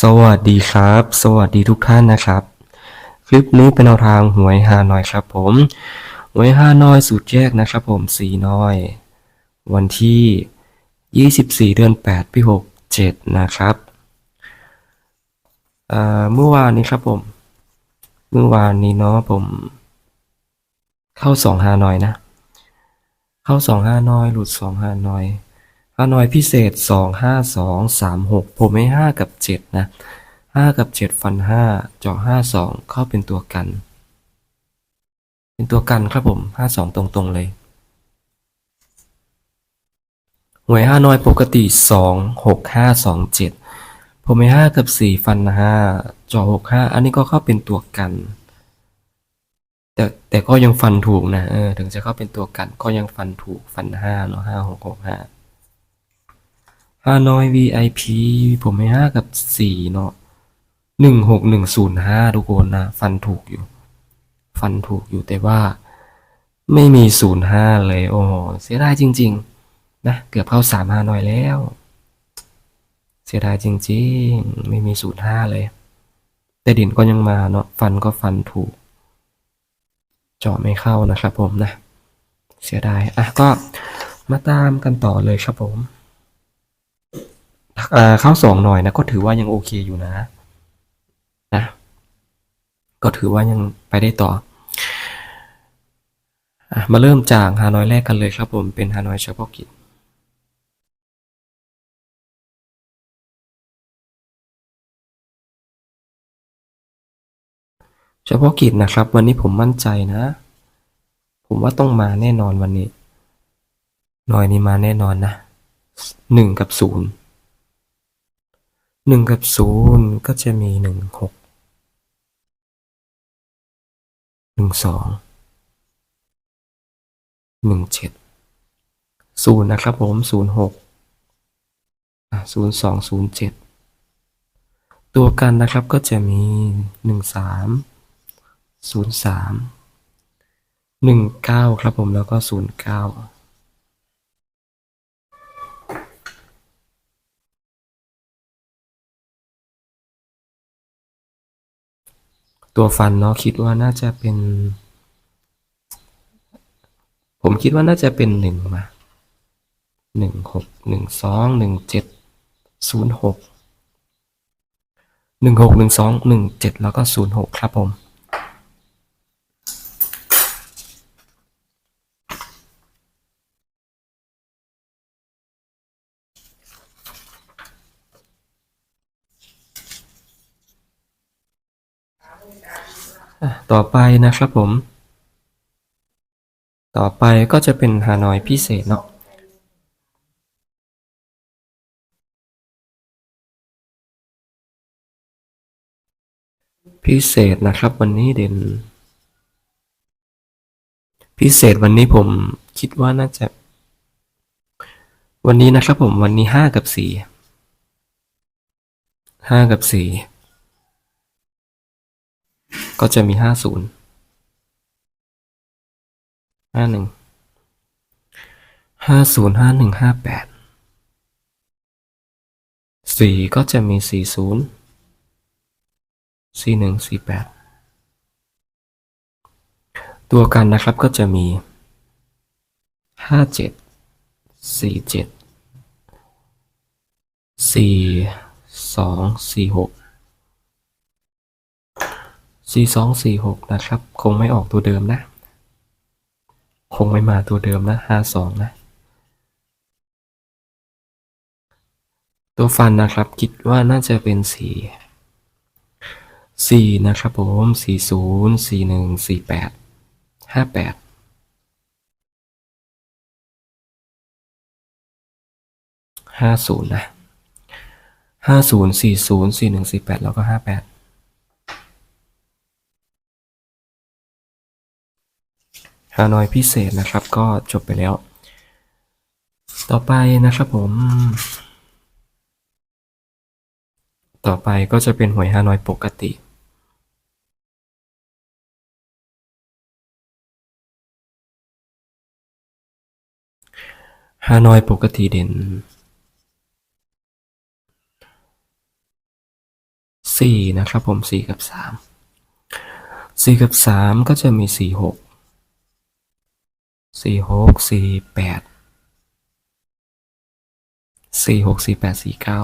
สวัสดีครับ สวัสดีทุกท่านนะครับ คลิปนี้เป็นแนวทางหวยฮานอยครับ ผมหวยฮานอยสูตรแยกนะครับ ผมสีน้อย วันที่ 24 เดือน 8 ปี67 นะครับเอ่อเมื่อวานนี้ครับผม เมื่อวานนี้เนาะผม เข้าสองฮานอยนะ เข้าสองฮานอย หลุดสองฮานอย ฮานอยพิเศษสองห้าสองสามหกผมให้ห้ากับเจ็ดนะห้ากับเจ็ดฟันห้าเจาะห้าสองเข้าเป็นตัวกัน เป็นตัวกันครับผมห้าสองตรงๆเลย หวยห้านอยปกติสองหกห้าสองเจ็ดผมให้ห้ากับสี่ฟันห้าเจาะหกห้าอันนี้ก็เข้าเป็นตัวกันแต่แต่ก็ยังฟันถูกนะเออถึงจะเข้าเป็นตัวกันก็ยังฟันถูกฟันห้าเนาะห้าหกหกห้า ฮานอย VIP ผมให้ห้ากับสี่เนาะหนึ่งหกหนึ่งศูนย์ห้าทุกคนนะ ฟันถูกอยู่ ฟันถูกอยู่แต่ว่า ไม่มีศูนย์ห้าเลย โอ้เสียดายจริง ๆ นะ เกือบเข้าสามฮานอยแล้ว เสียดายจริง ๆ ไม่มีศูนย์ห้าเลย แต่ดินก็ยังมาเนาะฟันก็ฟันถูก เจาะไม่เข้านะครับผมนะ เสียดาย อะก็มาตามกันต่อเลยครับผม เข้าสองหน่อยนะก็ถือว่ายังโอเคอยู่นะนะก็ถือว่ายังไปได้ต่ออมาเริ่มจากฮานอยแรกกันเลยครับผมเป็นฮานอยเฉพาะกิจเฉพาะกิจนะครับ วันนี้ผมมั่นใจนะ ผมว่าต้องมาแน่นอนวันนี้ หน่อยนี้มาแน่นอนนะหนึ่งกับศูนย์ หนึ่งกับศูนย์ก็จะมีหนึ่งหกหนึ่งสองหนึ่งเจ็ดศูนย์นะครับผมศูนย์หกศูนย์สองศูนย์เจ็ดตัวกันนะครับก็จะมีหนึ่งสามศูนย์สามหนึ่งเก้าครับผมแล้วก็ศูนย์เก้า ตัวฟันเนาะคิดว่าน่าจะเป็น ผมคิดว่าน่าจะเป็นหนึ่งมาหนึ่งหกหนึ่งสองหนึ่งเจ็ดศูนย์หกหนึ่งหกหนึ่งสองหนึ่งเจ็ดแล้วก็ศูนย์หกครับผม ต่อไปนะครับผม ต่อไปก็จะเป็นฮานอยพิเศษเนาะพิเศษนะครับวันนี้เด่น พิเศษวันนี้ผมคิดว่าน่าจะ วันนี้นะครับผมวันนี้ห้ากับสี่ห้ากับสี่ ก็จะมีห้าศูนย์ห้าหนึ่งห้าศูนย์ห้าหนึ่งห้าแปดสี่ก็จะมีสี่ศูนย์สี่หนึ่งสี่แปดตัวกันนะครับก็จะมีห้าเจ็ดสี่ เจ็ดสี่สองสี่หกสี่สองสี่หกนะครับ คงไม่ออกตัวเดิมนะ คงไม่มาตัวเดิมนะห้าสองนะ ตัวฟันนะครับ คิดว่าน่าจะเป็นสี่สี่นะครับผมสี่ศูนย์สี่หนึ่งสี่แปดห้าแปดห้าศูนย์นะห้าศูนย์สี่ศูนย์สี่หนึ่งสี่แปดแล้วก็ห้าแปด ฮานอยพิเศษนะครับ ก็จบไปแล้ว ต่อไปนะครับผม ต่อไปก็จะเป็นหวยฮานอยปกติฮานอยปกติเด่นสี่นะครับผมสี่กับสามสี่กับสามก็จะมีสี่หก สี่หกสี่แปดสี่หกสี่แปดสี่เก้า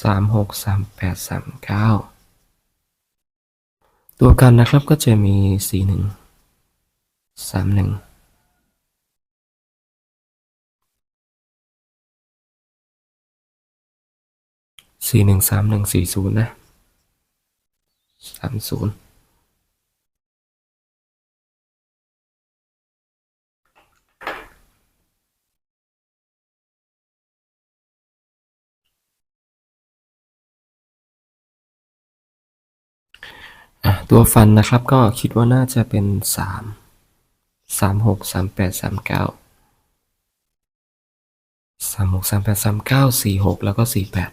สามหกสามแปดสามเก้าตัวกันนะครับก็จะมีสี่หนึ่งสามหนึ่งสี่หนึ่งสามหนึ่งสี่ศูนย์นะสามศูนย์ ตัวฟันนะครับก็คิดว่าน่าจะเป็นสามสามหกสามแปดสามเก้าสามหกสามแปดสามเก้าสี่หกแล้วก็สี่แปด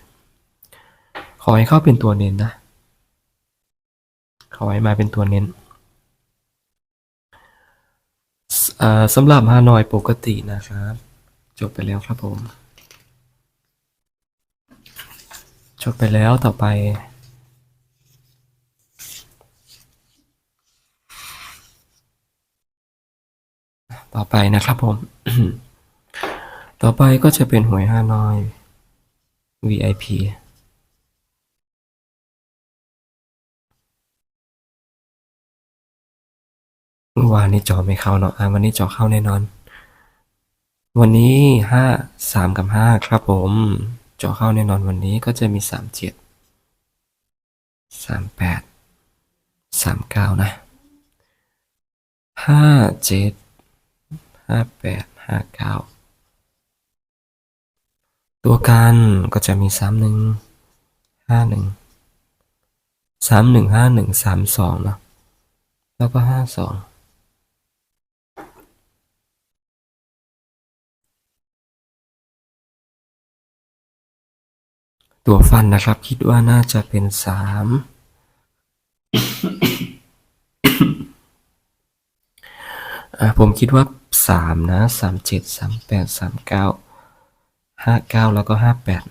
ขอให้เข้าเป็นตัวเน้นนะ ขอให้มาเป็นตัวเน้นสอ่าสำหรับฮานอยปกตินะครับ จบไปแล้วครับผม จบไปแล้วต่อไป ต่อไปนะครับผม ต่อไปก็จะเป็นหวยฮานอย VIP เมื่อวานนี้จอไม่เข้าเนาะอะวันนี้จอเข้าแน่นอน วันนี้ห้าสามกับห้าครับผมจอเข้าแน่นอนวันนี้ก็จะมีสามเจ็ดสามแปดสามเก้านะห้าเจ็ด ห้าแปดห้าเก้าตัวกันก็จะมีสามหนึ่งห้าหนึ่งสามหนึ่งห้าหนึ่งสามสองเนาะแล้วก็ห้าสองตัวฟันนะครับ คิดว่าน่าจะเป็นสาม อ่าผมคิดว่าสามนะสามเจ็ดสามแปดสามเก้าห้าเก้าแล้วก็ห้าแปด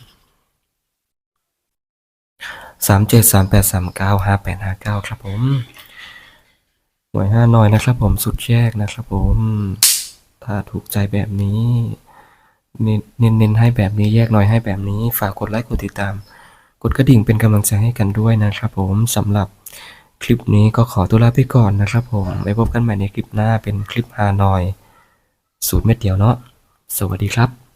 สามเจ็ดสามแปดสามเก้าห้าแปดห้าเก้าครับผมหน่วยห้าหน่อยนะครับผมสุดแยกนะครับผม ถ้าถูกใจแบบนี้ เน้นเน้นให้แบบนี้แยกหน่อยให้แบบนี้ ฝากกดไลค์กดติดตาม กดกระดิ่งเป็นกำลังใจให้กันด้วยนะครับผมสำหรับ คลิปนี้ก็ขอตัวลาไปก่อนนะครับผม ไว้พบกันใหม่ในคลิปหน้าเป็นคลิปฮานอย สูตรเม็ดเดียวเนาะ สวัสดีครับ